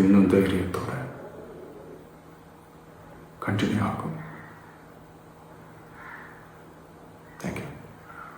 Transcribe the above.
இன்னும் தைரியத்தோட கண்டினியூ ஆகும்.